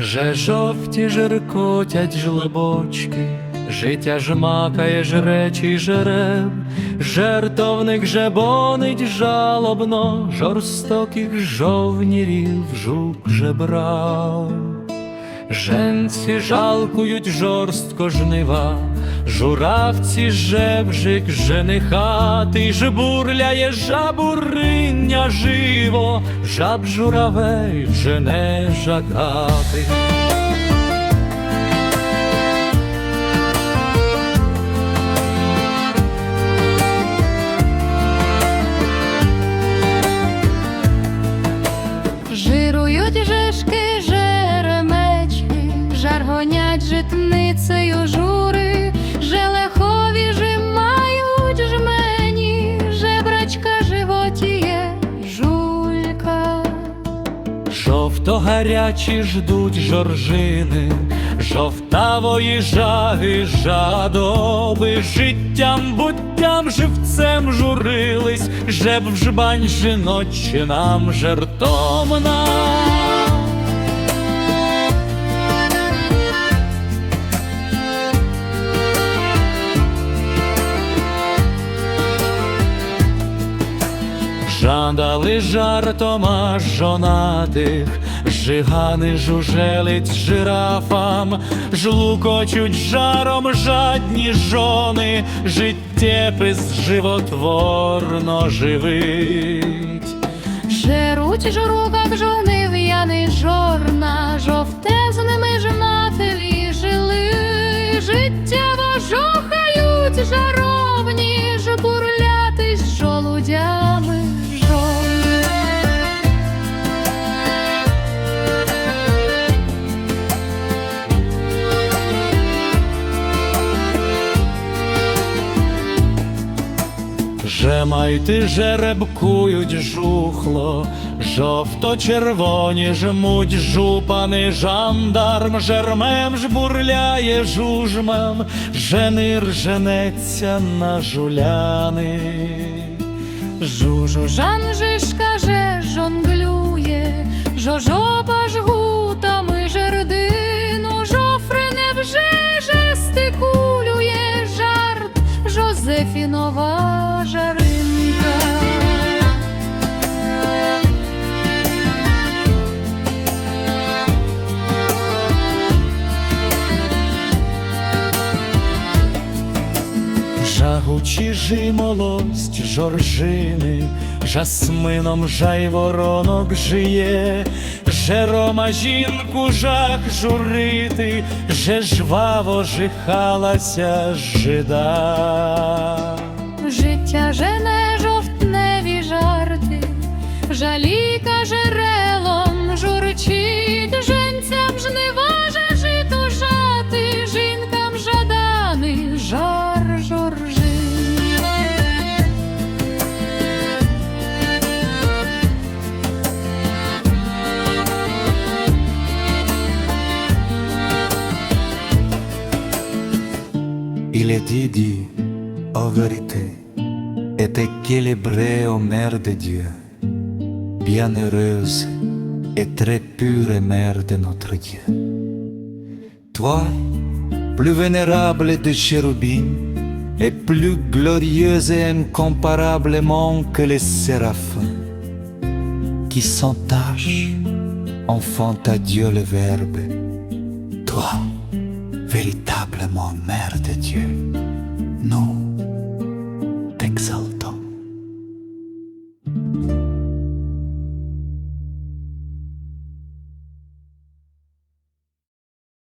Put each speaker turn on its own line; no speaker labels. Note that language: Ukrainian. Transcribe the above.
Вже жовті жеркотять жлобочки, життя жмакає жречий жереб, жертовник жебонить жалобно, жорстоких жовнірів жук жебрав. Женці жалкують жорстко жнива, журавці жевжик женихатий, жбурляє жабуриння живо, жаб журавель жене жадати.
Жирують жешки, жеремечки, жаргонять житницею жури, желехові жимають жмені, жебрачка животіє, жулька.
Жовто гарячі ждуть жоржини, жовтавої жаги жадоби, життям, буттям, живцем журились, жеб в жбань жіночинам жертомна. Жандали жартома жонатих, жигани жужелить жирафам, жлукочуть жаром жадні жони, життєпис животворно живить.
Жеруть журугак жони в'яний жорна, жовтезними
Жемайти жеребкують жухло, жовто-червоні жмуть жупани, жандарм жермем жбурляє жужмем, женир женеться на жуляни.
Жужу Жан жишка же жонглює, жожоба Жозефінова жаринка.
Жагучі жимолость жоржини, жасмином жайворонок жиє, Жерома жінку жах журити, же жваво жихалася жида.
Життя жене
Dit, dit, en vérité, est équilibré ô Mère de Dieu, bienheureuse et très pure Mère de notre Dieu. Toi, plus vénérable de chérubins, et plus glorieuse et incomparablement que les séraphins, qui sans tâche enfante à Dieu le Verbe, toi, véritablement Mère de Dieu, nous t'exaltons.